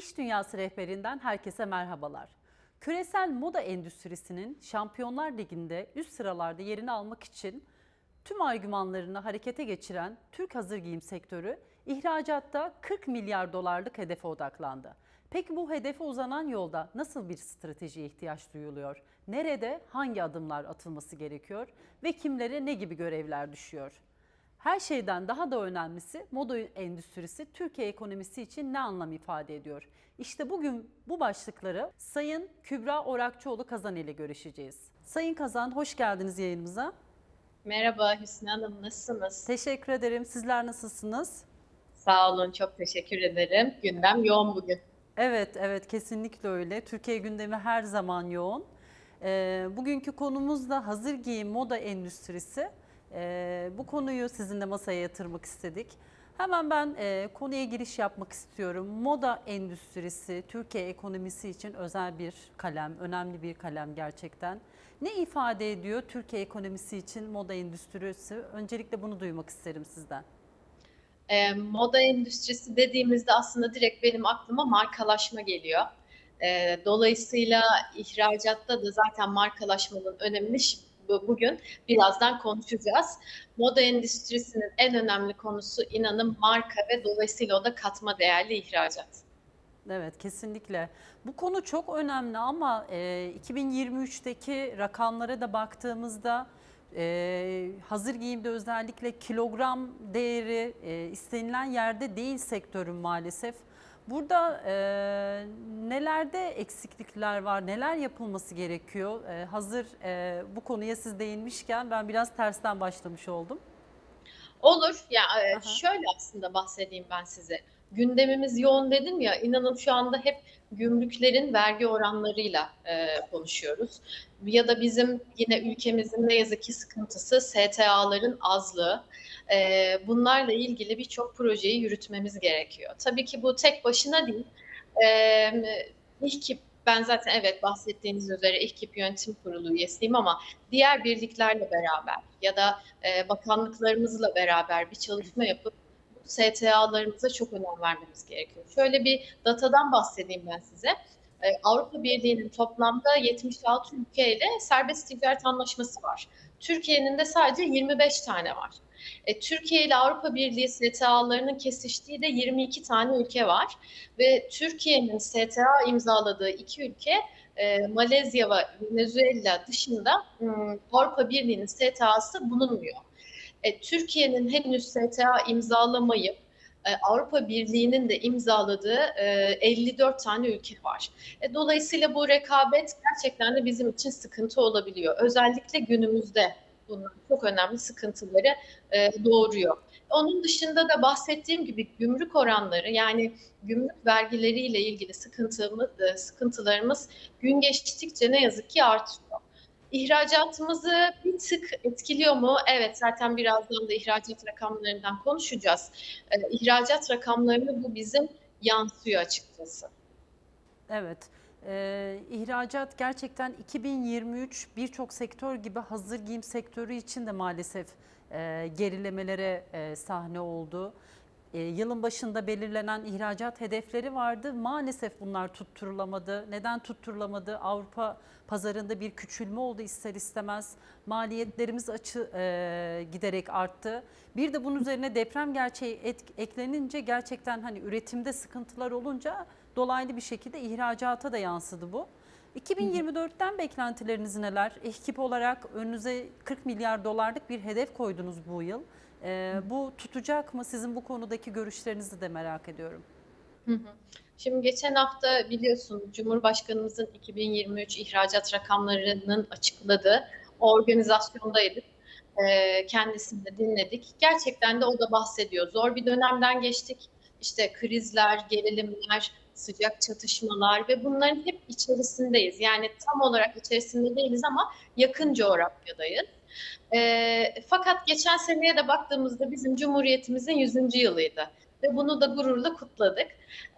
İş Dünyası rehberinden herkese merhabalar. Küresel moda endüstrisinin Şampiyonlar Ligi'nde üst sıralarda yerini almak için tüm argümanlarını harekete geçiren Türk hazır giyim sektörü ihracatta 40 milyar dolarlık hedefe odaklandı. Peki bu hedefe uzanan yolda nasıl bir stratejiye ihtiyaç duyuluyor? Nerede hangi adımlar atılması gerekiyor ve kimlere ne gibi görevler düşüyor? Her şeyden daha da önemlisi moda endüstrisi Türkiye ekonomisi için ne anlam ifade ediyor? İşte bugün bu başlıkları Sayın Kübra Orakçıoğlu Kazan ile görüşeceğiz. Sayın Kazan hoş geldiniz yayınımıza. Merhaba Hüsnü Hanım, nasılsınız? Teşekkür ederim. Sizler nasılsınız? Sağ olun, çok teşekkür ederim. Gündem yoğun bugün. Evet, evet kesinlikle öyle. Türkiye gündemi her zaman yoğun. Ee, bugünkü konumuz da hazır giyim moda endüstrisi. Ee, bu konuyu sizinle masaya yatırmak istedik. Hemen ben e, konuya giriş yapmak istiyorum. Moda endüstrisi Türkiye ekonomisi için özel bir kalem, önemli bir kalem gerçekten. Ne ifade ediyor Türkiye ekonomisi için moda endüstrisi? Öncelikle bunu duymak isterim sizden. E, moda endüstrisi dediğimizde aslında direkt benim aklıma markalaşma geliyor. E, dolayısıyla ihracatta da zaten markalaşmanın önemini bugün birazdan konuşacağız. Moda endüstrisinin en önemli konusu inanın marka ve dolayısıyla o da katma değerli ihracat. Evet kesinlikle. Bu konu çok önemli ama e, 2023'teki rakamlara da baktığımızda e, hazır giyimde özellikle kilogram değeri e, istenilen yerde değil sektörün maalesef. Burada e, nelerde eksiklikler var, neler yapılması gerekiyor? E, hazır e, bu konuya siz değinmişken ben biraz tersten başlamış oldum. Olur. Ya e, Aha. şöyle aslında bahsedeyim ben size. Gündemimiz yoğun dedim ya, inanın şu anda hep gümrüklerin vergi oranlarıyla e, konuşuyoruz. Ya da bizim yine ülkemizin ne yazık ki sıkıntısı STA'ların azlığı. E, bunlarla ilgili birçok projeyi yürütmemiz gerekiyor. Tabii ki bu tek başına değil. E, İHKİP ben zaten evet bahsettiğiniz üzere İHKİP Yönetim Kurulu üyesiyim ama diğer birliklerle beraber ya da e, bakanlıklarımızla beraber bir çalışma yapıp STA'larımıza çok önem vermemiz gerekiyor. Şöyle bir datadan bahsedeyim ben size. E, Avrupa Birliği'nin toplamda 76 ülkeyle serbest ticaret anlaşması var. Türkiye'nin de sadece 25 tane var. E, Türkiye ile Avrupa Birliği STA'larının kesiştiği de 22 tane ülke var ve Türkiye'nin STA imzaladığı iki ülke e, Malezya ve Venezuela dışında m, Avrupa Birliği'nin STA'sı bulunmuyor. E, Türkiye'nin henüz STA imzalamayıp e, Avrupa Birliği'nin de imzaladığı e, 54 tane ülke var. E, dolayısıyla bu rekabet gerçekten de bizim için sıkıntı olabiliyor. Özellikle günümüzde bunlar çok önemli sıkıntıları e, doğuruyor. Onun dışında da bahsettiğim gibi gümrük oranları yani gümrük vergileriyle ilgili sıkıntımız, e, sıkıntılarımız gün geçtikçe ne yazık ki artıyor. İhracatımızı bir tık etkiliyor mu? Evet zaten birazdan da ihracat rakamlarından konuşacağız. E, ihracat rakamlarını bu bizim yansıyor açıkçası. Evet. Ee, ihracat gerçekten 2023 birçok sektör gibi hazır giyim sektörü için de maalesef e, gerilemelere e, sahne oldu. E, yılın başında belirlenen ihracat hedefleri vardı. Maalesef bunlar tutturulamadı. Neden tutturulamadı? Avrupa pazarında bir küçülme oldu ister istemez. Maliyetlerimiz açı e, giderek arttı. Bir de bunun üzerine deprem gerçeği et, eklenince gerçekten hani üretimde sıkıntılar olunca dolaylı bir şekilde ihracata da yansıdı bu. 2024'ten beklentileriniz neler? Ekip olarak önünüze 40 milyar dolarlık bir hedef koydunuz bu yıl. Ee, bu tutacak mı? Sizin bu konudaki görüşlerinizi de merak ediyorum. Şimdi geçen hafta biliyorsun Cumhurbaşkanımızın 2023 ihracat rakamlarının açıkladığı organizasyondaydık. Ee, kendisini de dinledik. Gerçekten de o da bahsediyor. Zor bir dönemden geçtik. İşte krizler, gerilimler, sıcak çatışmalar ve bunların hep içerisindeyiz. Yani tam olarak içerisinde değiliz ama yakın coğrafyadayız. E, fakat geçen seneye de baktığımızda bizim Cumhuriyetimizin 100. yılıydı ve bunu da gururla kutladık.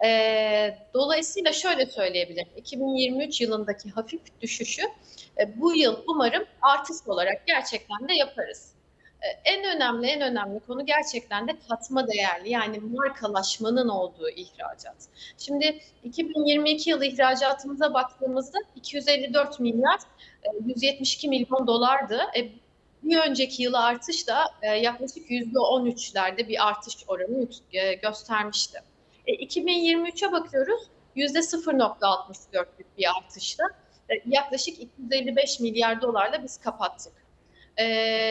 E, dolayısıyla şöyle söyleyebilirim. 2023 yılındaki hafif düşüşü e, bu yıl umarım artış olarak gerçekten de yaparız. E, En önemli, en önemli konu gerçekten de katma değerli yani markalaşmanın olduğu ihracat. Şimdi 2022 yılı ihracatımıza baktığımızda 254 milyar e, 172 milyon dolardı. E, bir önceki yılı artış da e, yaklaşık %13'lerde bir artış oranı e, göstermişti. E, 2023'e bakıyoruz %0.64'lük bir artışla e, yaklaşık 255 milyar dolarla biz kapattık. E,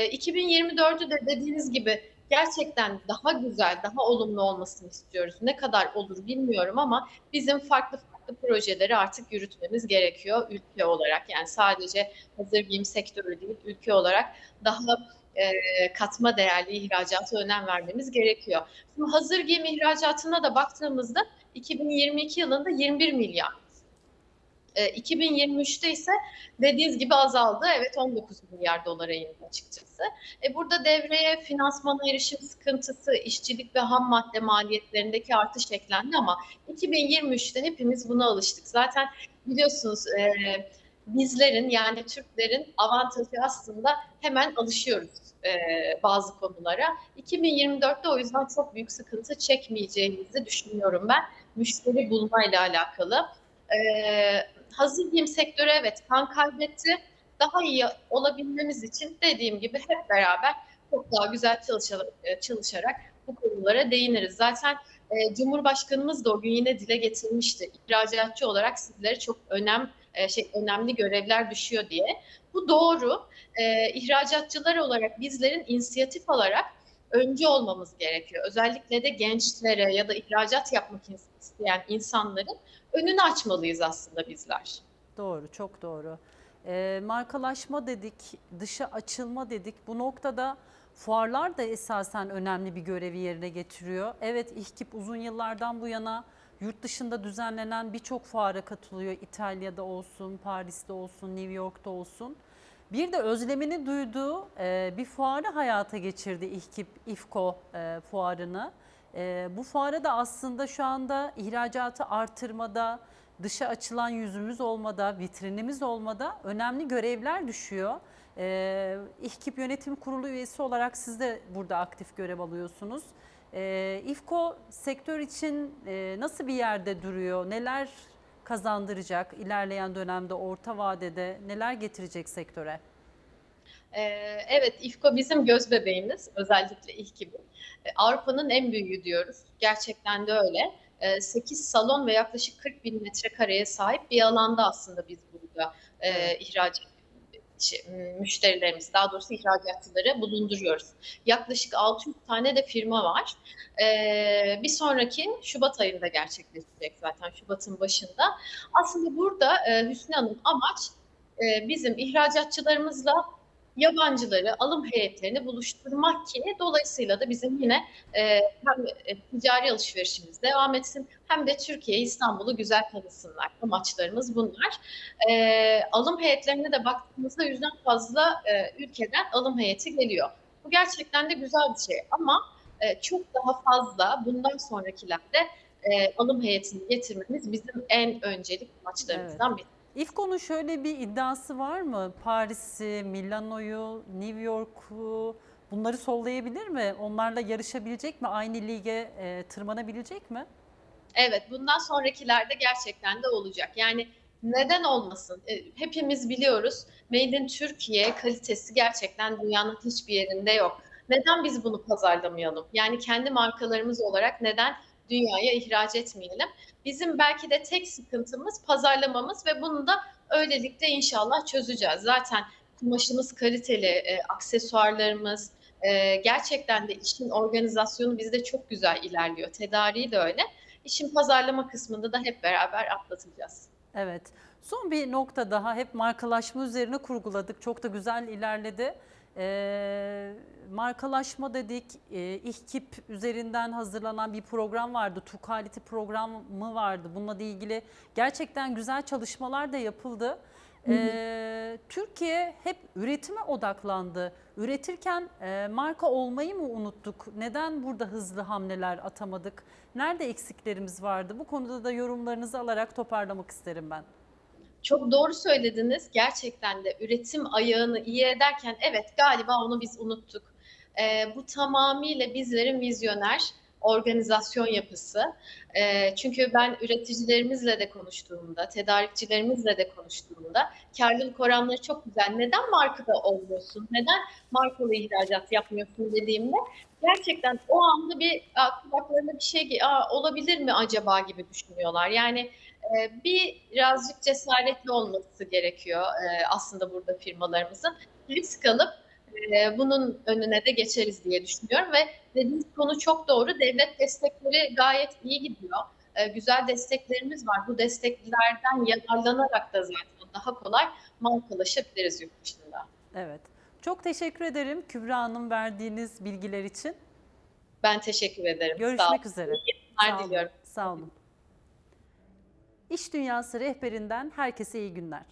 2024'ü de dediğiniz gibi gerçekten daha güzel, daha olumlu olmasını istiyoruz. Ne kadar olur bilmiyorum ama bizim farklı farklı projeleri artık yürütmemiz gerekiyor ülke olarak. Yani sadece hazır giyim sektörü değil, ülke olarak daha e, katma değerli ihracata önem vermemiz gerekiyor. Şimdi hazır giyim ihracatına da baktığımızda 2022 yılında 21 milyar. E, 2023'te ise dediğiniz gibi azaldı. Evet 19 milyar dolara indi açıkçası. E, burada devreye finansmana erişim sıkıntısı, işçilik ve ham madde maliyetlerindeki artış eklendi ama 2023'te hepimiz buna alıştık. Zaten biliyorsunuz e, bizlerin yani Türklerin avantajı aslında hemen alışıyoruz e, bazı konulara. 2024'te o yüzden çok büyük sıkıntı çekmeyeceğimizi düşünüyorum ben. Müşteri bulmayla alakalı. Ee, hazır giyim sektörü evet kan kaybetti. Daha iyi olabilmemiz için dediğim gibi hep beraber çok daha güzel çalışarak, çalışarak bu konulara değiniriz. Zaten e, Cumhurbaşkanımız da o gün yine dile getirmişti. İhracatçı olarak sizlere çok önem e, şey önemli görevler düşüyor diye. Bu doğru. E, ihracatçılar olarak bizlerin inisiyatif alarak öncü olmamız gerekiyor. Özellikle de gençlere ya da ihracat yapmak isteyen insanların önünü açmalıyız aslında bizler. Doğru, çok doğru. Ee, markalaşma dedik, dışa açılma dedik. Bu noktada fuarlar da esasen önemli bir görevi yerine getiriyor. Evet, İHKİP uzun yıllardan bu yana yurt dışında düzenlenen birçok fuara katılıyor. İtalya'da olsun, Paris'te olsun, New York'ta olsun. Bir de özlemini duyduğu e, bir fuarı hayata geçirdi İHKİP, İFKO e, fuarını. E, bu fuara da aslında şu anda ihracatı artırmada, dışa açılan yüzümüz olmada, vitrinimiz olmada önemli görevler düşüyor. E, İHKİP Yönetim Kurulu üyesi olarak siz de burada aktif görev alıyorsunuz. E, İFKO sektör için e, nasıl bir yerde duruyor? Neler kazandıracak ilerleyen dönemde, orta vadede neler getirecek sektöre? Ee, evet, İFKO bizim göz bebeğimiz, özellikle ilk gibi. Ee, Avrupa'nın en büyüğü diyoruz. Gerçekten de öyle. Ee, 8 salon ve yaklaşık 40 bin metrekareye sahip bir alanda aslında biz burada e, ihraç şey, müşterilerimiz, daha doğrusu ihracatçıları bulunduruyoruz. Yaklaşık 600 tane de firma var. Bir sonraki Şubat ayında gerçekleşecek zaten Şubat'ın başında. Aslında burada Hüsnü Hanım amaç bizim ihracatçılarımızla yabancıları, alım heyetlerini buluşturmak ki dolayısıyla da bizim yine e, hem e, ticari alışverişimiz devam etsin hem de Türkiye, İstanbul'u güzel tanısınlar. Amaçlarımız bunlar. E, alım heyetlerine de baktığımızda yüzden fazla e, ülkeden alım heyeti geliyor. Bu gerçekten de güzel bir şey ama e, çok daha fazla bundan sonrakilerde e, alım heyetini getirmemiz bizim en öncelik amaçlarımızdan biri. İFKO'nun şöyle bir iddiası var mı? Paris'i, Milano'yu, New York'u bunları sollayabilir mi? Onlarla yarışabilecek mi? Aynı lige e, tırmanabilecek mi? Evet, bundan sonrakilerde gerçekten de olacak. Yani neden olmasın? E, Hepimiz biliyoruz, Made in Türkiye kalitesi gerçekten dünyanın hiçbir yerinde yok. Neden biz bunu pazarlamayalım? Yani kendi markalarımız olarak neden dünyaya ihraç etmeyelim? Bizim belki de tek sıkıntımız pazarlamamız ve bunu da öylelikle inşallah çözeceğiz. Zaten kumaşımız kaliteli, e, aksesuarlarımız, e, gerçekten de işin organizasyonu bizde çok güzel ilerliyor. Tedariği de öyle. İşin pazarlama kısmında da hep beraber atlatacağız. Evet. Son bir nokta daha hep markalaşma üzerine kurguladık. Çok da güzel ilerledi. Ee, markalaşma dedik. E, İHKİP üzerinden hazırlanan bir program vardı. Tukaliti programı vardı. Bununla ilgili gerçekten güzel çalışmalar da yapıldı. Ee, Türkiye hep üretime odaklandı. Üretirken e, marka olmayı mı unuttuk? Neden burada hızlı hamleler atamadık? Nerede eksiklerimiz vardı? Bu konuda da yorumlarınızı alarak toparlamak isterim ben. Çok doğru söylediniz. Gerçekten de üretim ayağını iyi ederken evet galiba onu biz unuttuk. e, bu tamamıyla bizlerin vizyoner organizasyon yapısı. E, çünkü ben üreticilerimizle de konuştuğumda, tedarikçilerimizle de konuştuğumda karlılık oranları çok güzel. Neden markada olmuyorsun? Neden markalı ihracat yapmıyorsun dediğimde gerçekten o anda bir kulaklarına bir şey aa, olabilir mi acaba gibi düşünüyorlar. Yani e, birazcık cesaretli olması gerekiyor e, aslında burada firmalarımızın. Risk alıp e, bunun önüne de geçeriz diye düşünüyorum ve dediğiniz konu çok doğru. Devlet destekleri gayet iyi gidiyor. E, güzel desteklerimiz var. Bu desteklerden yararlanarak da zaten daha kolay markalaşabiliriz yurt dışında. Evet. Çok teşekkür ederim Kübra Hanım verdiğiniz bilgiler için. Ben teşekkür ederim. Sağ. Görüşmek üzere. Sağ Sağ olun. diliyorum. Sağ olun. İş Dünyası rehberinden herkese iyi günler.